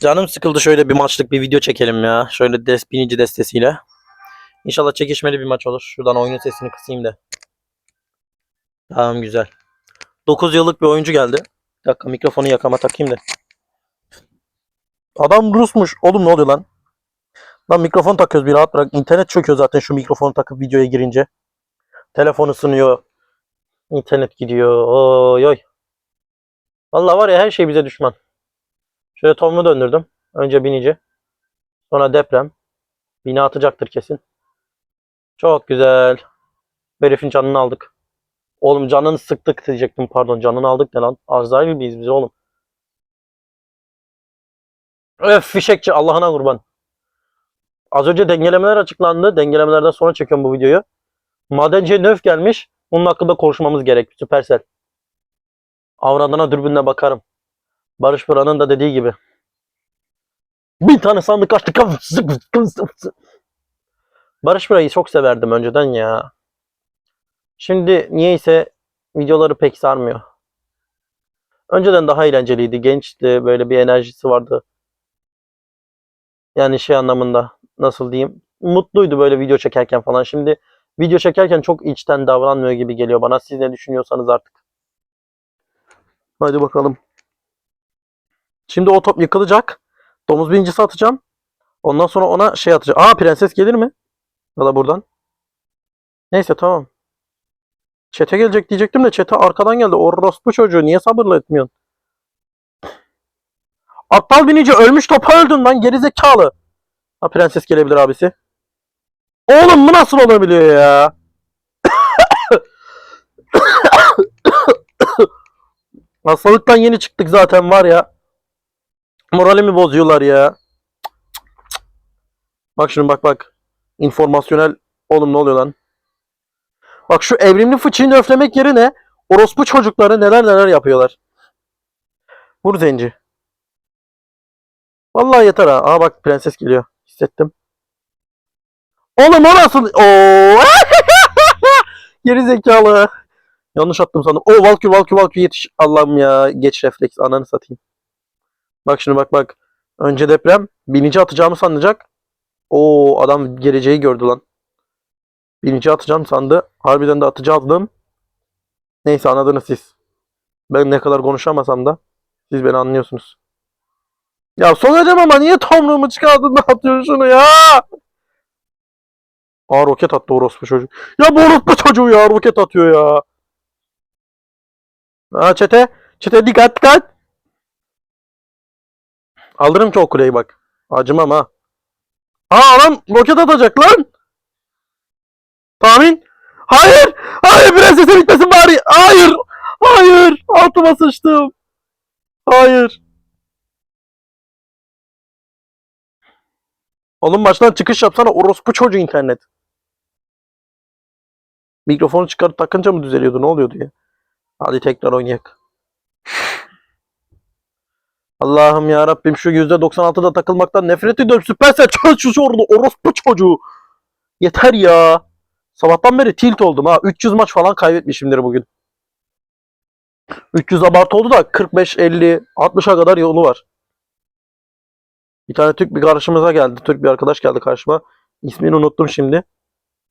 Canım sıkıldı şöyle bir maçlık bir video çekelim ya. Şöyle des, binici destesiyle. İnşallah çekişmeli bir maç olur. Şuradan oyunun sesini kısayım da. Tamam güzel. 9 yıllık bir oyuncu geldi. Bir dakika mikrofonu yakama takayım da. Adam Rusmuş. Oğlum ne oluyor lan? Lan mikrofon takıyoruz bir rahat bırak. İnternet çöküyor zaten şu mikrofonu takıp videoya girince. Telefon ısınıyor. İnternet gidiyor. Oy oy. Vallahi var ya her şey bize düşman. Şöyle Tom'u döndürdüm. Önce binici. Sonra deprem. Bina atacaktır kesin. Çok güzel. Herifin canını aldık. Oğlum canını sıktık diyecektim pardon. Canını aldık ne lan? Azrail gibiyiz biz oğlum. Öf fişekçi Allah'ına kurban. Az önce dengelemeler açıklandı. Dengelemelerden sonra çekiyorum bu videoyu. Madenciye nöf gelmiş. Bunun hakkında konuşmamız gerek. Süpersel. Avradına dürbünle bakarım. Barış Buran'ın da dediği gibi. Bin tane sandık açtık. Barış Buray'ı çok severdim önceden ya. Şimdi niyeyse videoları pek sarmıyor. Önceden daha eğlenceliydi. Gençti. Böyle bir enerjisi vardı. Yani şey anlamında nasıl diyeyim. Mutluydu böyle video çekerken falan. Şimdi video çekerken çok içten davranmıyor gibi geliyor bana. Siz ne düşünüyorsanız artık. Hadi bakalım. Şimdi o top yıkılacak. Domuz birincisi atacağım. Ondan sonra ona şey atacağım. Aa prenses gelir mi? Ya da buradan. Neyse tamam. Çete gelecek diyecektim de çete arkadan geldi. Orospu çocuğu niye sabırla etmiyorsun? Aptal binici ölmüş topa öldün lan gerizekalı. Ha prenses gelebilir abisi. Oğlum bu nasıl olabiliyor ya? Hastalıktan yeni çıktık zaten var ya. Moralimi bozuyorlar ya. Bak şimdi bak bak. İnformasyonel. Oğlum ne oluyor lan? Bak şu evrimli fıçıyı öflemek yerine orospu çocukları neler neler yapıyorlar. Vur zenci. Vallahi yeter ha. Aa bak prenses geliyor. Hissettim. Oğlum o nasıl? Oo! Geri zekalı. Yanlış attım sandım. O Valkür Valkür Valkür yetiş. Allah'ım ya. Geç refleks. Ananı satayım. Bak şimdi bak bak. Önce deprem. Binici atacağımı sanacak. Oo adam geleceği gördü lan. Binici atacağım sandı. Harbiden de atacağım. Neyse anladınız siz. Ben ne kadar konuşamasam da siz beni anlıyorsunuz. Ya soracağım ama niye tomruğumu çıkardın da atıyorsun şunu ya? Aa roket attı orospu çocuk. Ya bu orospu çocuğu ya roket atıyor ya. Ha çete. Çete dikkat dikkat. Aldırım ki o kuleyi bak. Acımam ha. Aa adam roket atacak lan. Tahmin. Hayır. Hayır prensese bitmesin bari. Hayır. Hayır. Altıma sıçtım. Hayır. Oğlum baştan çıkış yapsana orospu çocuğu internet. Mikrofonu çıkarıp takınca mı düzeliyordu ne oluyordu ya? Hadi tekrar oynayak. Allah'ım ya Rabbim şu %96'da takılmaktan nefret ediyorum. Süpersel çöz şu sorunu orospu çocuğu. Yeter ya. Sabahtan beri tilt oldum ha. 300 maç falan kaybetmişimdir bugün. 300 abartı oldu da 45, 50, 60'a kadar yolu var. Bir tane Türk bir karşımıza geldi. Türk bir arkadaş geldi karşıma. İsmini unuttum şimdi.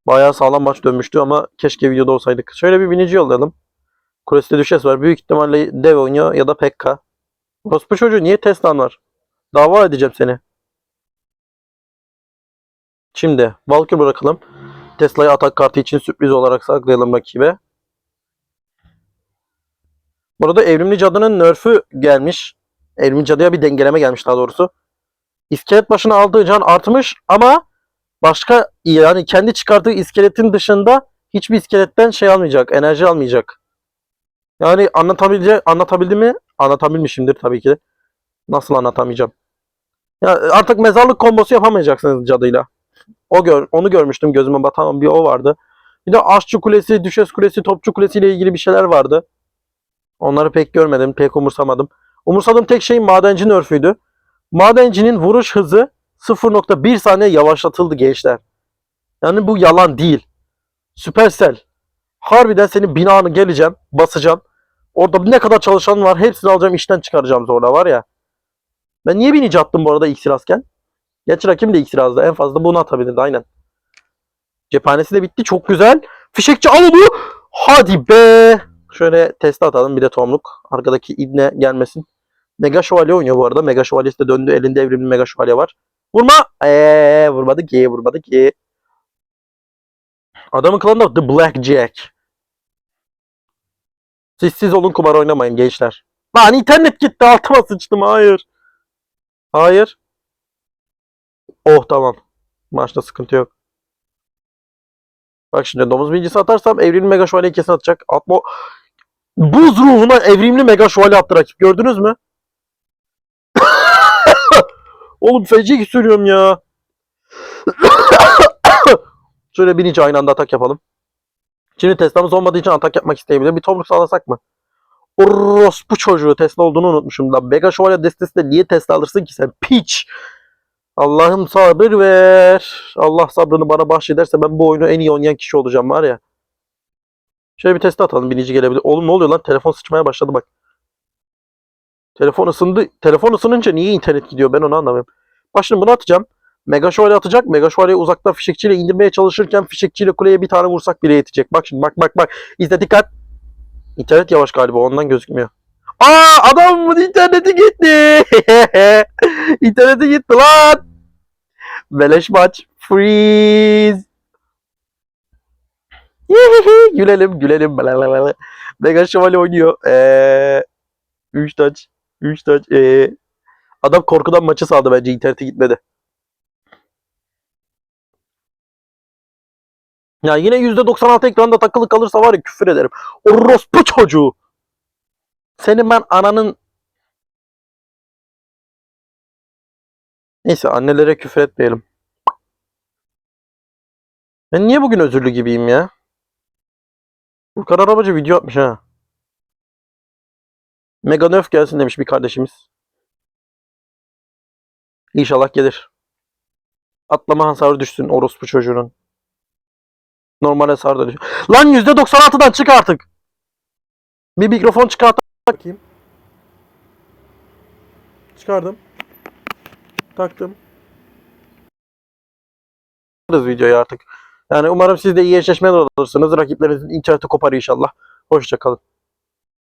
Bayağı sağlam maç dönmüştü ama keşke videoda olsaydık. Şöyle bir binici yollayalım. Kuleside düşes var. Büyük ihtimalle dev oynuyor ya da Pekka. Orospu çocuğu niye Tesla'm var? Dava edeceğim seni. Şimdi Valkyrie bırakalım. Tesla'yı atak kartı için sürpriz olarak saklayalım rakibe. Burada evrimli cadının nerf'ü gelmiş. Evrimli cadıya bir dengeleme gelmiş daha doğrusu. İskelet başına aldığı can artmış ama başka yani kendi çıkardığı iskeletin dışında hiçbir iskeletten şey almayacak, enerji almayacak. Yani anlatabilce anlatabildi mi? Anlatabilmişimdir tabii ki. Nasıl anlatamayacağım? Ya artık mezarlık kombosu yapamayacaksınız cadıyla. O gör, onu görmüştüm gözüme batan bir o vardı. Bir de aşçı kulesi, düşes kulesi, topçu kulesi ile ilgili bir şeyler vardı. Onları pek görmedim, pek umursamadım. Umursadığım tek şey madenci nerf'üydü. Madencinin vuruş hızı 0.1 saniye yavaşlatıldı gençler. Yani bu yalan değil. Supercell. Harbiden senin binanı geleceğim, basacağım. Orada ne kadar çalışan var hepsini alacağım işten çıkaracağım sonra var ya. Ben niye binici attım bu arada iksirazken? Gerçi rakibim de iksirazdı. En fazla bunu atabilirdi aynen. Cephanesi de bitti. Çok güzel. Fişekçi al onu. Hadi be. Şöyle testi atalım bir de tomruk. Arkadaki ibne gelmesin. Mega Şövalye oynuyor bu arada. Mega Şövalyesi de döndü. Elinde evrimli Mega Şövalye var. Vurma. Eee vurmadı ki. Vurmadı ki. Adamın klanı da The Black Jack. Siz siz olun kumar oynamayın gençler. Lan internet gitti altıma sıçtım hayır. Hayır. Oh tamam. Maçta sıkıntı yok. Bak şimdi domuz bincisi atarsam evrimli mega şövalye kesin atacak. Atma. Buz ruhuna evrimli mega şövalye attı rakip. Gördünüz mü? Oğlum feci sürüyorum ya. Şöyle binince aynı anda atak yapalım. Şimdi Tesla'mız olmadığı için atak yapmak isteyebilir. Bir tomruk sağlasak mı? Orospu çocuğu Tesla olduğunu unutmuşum. Da Mega Şövalye destesinde niye Tesla alırsın ki sen? Piç! Allah'ım sabır ver. Allah sabrını bana bahşederse ben bu oyunu en iyi oynayan kişi olacağım var ya. Şöyle bir test atalım. Binici gelebilir. Oğlum ne oluyor lan? Telefon sıçmaya başladı bak. Telefon ısındı. Telefon ısınınca niye internet gidiyor? Ben onu anlamıyorum. Şimdi bunu atacağım. Mega Şövalye atacak. Mega Şövalye uzaktan fişekçiyle indirmeye çalışırken fişekçiyle kuleye bir tane vursak bile yetecek. Bak şimdi bak bak bak. İzle dikkat. İnternet yavaş galiba ondan gözükmüyor. Aa adamın interneti gitti. interneti gitti lan. Beleş maç. Freeze. Gülelim gülelim. Mega Şövalye oynuyor. Eee 3 taç. 3 taç. Eee adam korkudan maçı saldı bence interneti gitmedi. Ya yine %96 ekranda takılı kalırsa var ya küfür ederim. Orospu çocuğu. Senin ben ananın... Neyse annelere küfür etmeyelim. Ben niye bugün özürlü gibiyim ya? Furkan Arabacı video atmış ha. Mega Nerf gelsin demiş bir kardeşimiz. İnşallah gelir. Atlama hasarı düşsün orospu çocuğunun. Normal hasar da düşsün. Lan %96'dan çık artık. Bir mikrofon çıkart bakayım. Çıkardım. Taktım. videoyu artık. Yani umarım siz de iyi eşleşmeler alırsınız. Rakiplerinizin interneti kopar inşallah. Hoşçakalın.